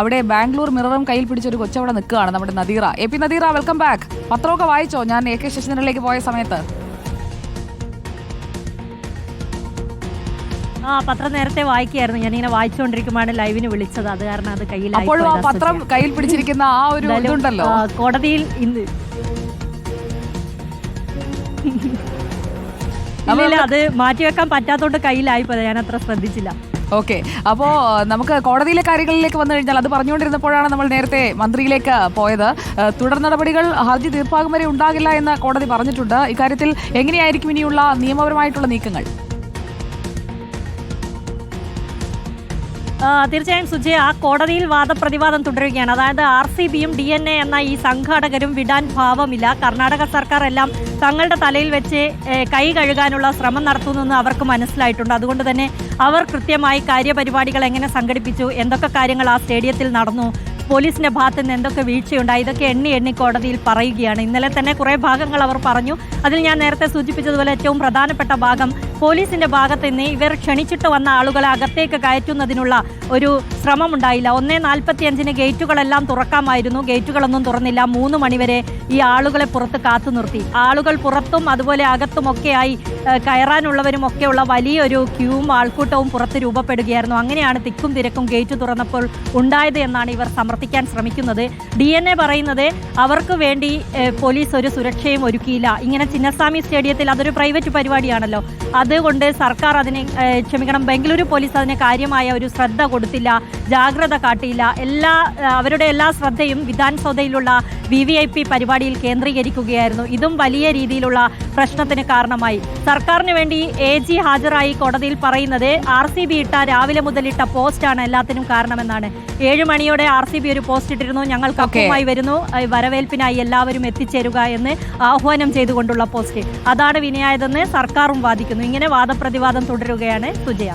അവിടെ ബാംഗ്ലൂർ മിററും കയ്യിൽ പിടിച്ചൊരു കൊച്ചവിടെ നിൽക്കുകയാണ് നമ്മുടെ Nadeera. A P Nadeera welcome back പത്രമൊക്കെ വായിച്ചോ? ഞാൻ എ കെ ശശീന്ദ്രനിലേക്ക് പോയ സമയത്ത്. ആ പത്രം നേരത്തെ വായിക്കായിരുന്നു ഇങ്ങനെ വായിച്ചുകൊണ്ടിരിക്കുമ്പോഴാണ് ലൈവിന് വിളിച്ചത്. അത് കാരണം അത് കയ്യിൽ അപ്പോഴും ആ പത്രം കയ്യിൽ പിടിച്ചിരിക്കുന്ന ആ ഒരു ഇതുണ്ടല്ലോ. കോടതിയിൽ ഇന്ന്. അത് മാറ്റിവെക്കാൻ പറ്റാത്തോണ്ട് കയ്യിലായിപ്പോയത് ഞാൻ അത്ര ശ്രദ്ധിച്ചില്ല. ഓക്കെ. അപ്പോ നമുക്ക് കോടതിയിലെ കാര്യങ്ങളിലേക്ക് വന്നു കഴിഞ്ഞാൽ അത് പറഞ്ഞുകൊണ്ടിരുന്നപ്പോഴാണ് നമ്മൾ നേരത്തെ മന്ത്രിയിലേക്ക് പോയത്. തുടർ നടപടികൾ ഹർജി തീർപ്പാകും വരെ ഉണ്ടാകില്ല എന്ന് കോടതി പറഞ്ഞിട്ടുണ്ട്. ഇക്കാര്യത്തിൽ എങ്ങനെയായിരിക്കും ഇനിയുള്ള നിയമപരമായിട്ടുള്ള നീക്കങ്ങൾ? തീർച്ചയായും സുജയ് ആ കോടതിയിൽ വാദപ്രതിവാദം തുടരുകയാണ്. അതായത് ആർ സി ബിയും ഡി എൻ എ എന്ന ഈ സംഘാടകരും വിടാൻ ഭാവമില്ല. കർണാടക സർക്കാർ എല്ലാം തങ്ങളുടെ തലയിൽ വെച്ച് കൈ കഴുകാനുള്ള ശ്രമം നടത്തുന്നെന്ന് അവർക്ക് മനസ്സിലായിട്ടുണ്ട്. അതുകൊണ്ട് തന്നെ അവർ കൃത്യമായി കാര്യപരിപാടികൾ എങ്ങനെ സംഘടിപ്പിച്ചു എന്തൊക്കെ കാര്യങ്ങൾ ആ സ്റ്റേഡിയത്തിൽ നടന്നു പോലീസിന്റെ ഭാഗത്ത് നിന്ന് എന്തൊക്കെ വീഴ്ചയുണ്ടായി ഇതൊക്കെ എണ്ണി എണ്ണി കോടതിയിൽ പറയുകയാണ്. ഇന്നലെ തന്നെ കുറേ ഭാഗങ്ങൾ അവർ പറഞ്ഞു. അതിൽ ഞാൻ നേരത്തെ സൂചിപ്പിച്ചതുപോലെ ഏറ്റവും പ്രധാനപ്പെട്ട ഭാഗം പോലീസിന്റെ ഭാഗത്ത് നിന്ന് ഇവർ ക്ഷണിച്ചിട്ട് വന്ന ആളുകളെ അകത്തേക്ക് കയറ്റുന്നതിനുള്ള ഒരു ശ്രമമുണ്ടായില്ല. ഒന്നേ നാൽപ്പത്തി അഞ്ചിന് ഗേറ്റുകളെല്ലാം തുറക്കാമായിരുന്നു. ഗേറ്റുകളൊന്നും തുറന്നില്ല. മൂന്ന് മണിവരെ ഈ ആളുകളെ പുറത്ത് കാത്തു നിർത്തി. ആളുകൾ പുറത്തും അതുപോലെ അകത്തുമൊക്കെയായി ഒക്കെയായി കയറാനുള്ളവരും ഒക്കെയുള്ള വലിയൊരു ക്യൂവും ആൾക്കൂട്ടവും പുറത്ത് രൂപപ്പെടുകയായിരുന്നു. അങ്ങനെയാണ് തിക്കും തിരക്കും ഗേറ്റ് തുറന്നപ്പോൾ ഉണ്ടായത് എന്നാണ് ഇവർ സമർത്ഥിക്കാൻ ശ്രമിക്കുന്നത്. ഡി എൻ എ പറയുന്നത് അവർക്ക് വേണ്ടി പോലീസ് ഒരു സുരക്ഷയും ഒരുക്കിയില്ല. ഇങ്ങനെ ചിന്നസ്വാമി സ്റ്റേഡിയത്തിൽ അതൊരു പ്രൈവറ്റ് പരിപാടിയാണല്ലോ. അതുകൊണ്ട് സർക്കാർ അതിനെ ക്ഷമിക്കണം ബംഗളൂരു പോലീസ് അതിന് കാര്യമായ ഒരു ശ്രദ്ധ കൊടുത്തില്ല. ജാഗ്രത കാട്ടിയില്ല. എല്ലാ അവരുടെ എല്ലാ ശ്രദ്ധയും വിധാൻസൗധയിലുള്ള വി വി ഐ പി പരിപാടിയിൽ കേന്ദ്രീകരിക്കുകയായിരുന്നു. ഇതും വലിയ രീതിയിലുള്ള പ്രശ്നത്തിന് കാരണമായി. സർക്കാരിന് വേണ്ടി എ ജി ഹാജരായി കോടതിയിൽ പറയുന്നത് ആർ സി ബി ഇട്ട രാവിലെ മുതൽ ഇട്ട പോസ്റ്റാണ് എല്ലാത്തിനും കാരണമെന്നാണ്. ഏഴ് മണിയോടെ ആർ സി ബി ഒരു പോസ്റ്റ് ഇട്ടിരുന്നു. ഞങ്ങൾ കപ്പുമായി വരുന്നു. വരവേൽപ്പിനായി എല്ലാവരും എത്തിച്ചേരുക എന്ന് ആഹ്വാനം ചെയ്തുകൊണ്ടുള്ള പോസ്റ്റ്. അതാണ് വിനയായതെന്ന് സർക്കാരും വാദിക്കുന്നു. ഇങ്ങനെ വാദപ്രതിവാദം തുടരുകയാണ് സുജയ.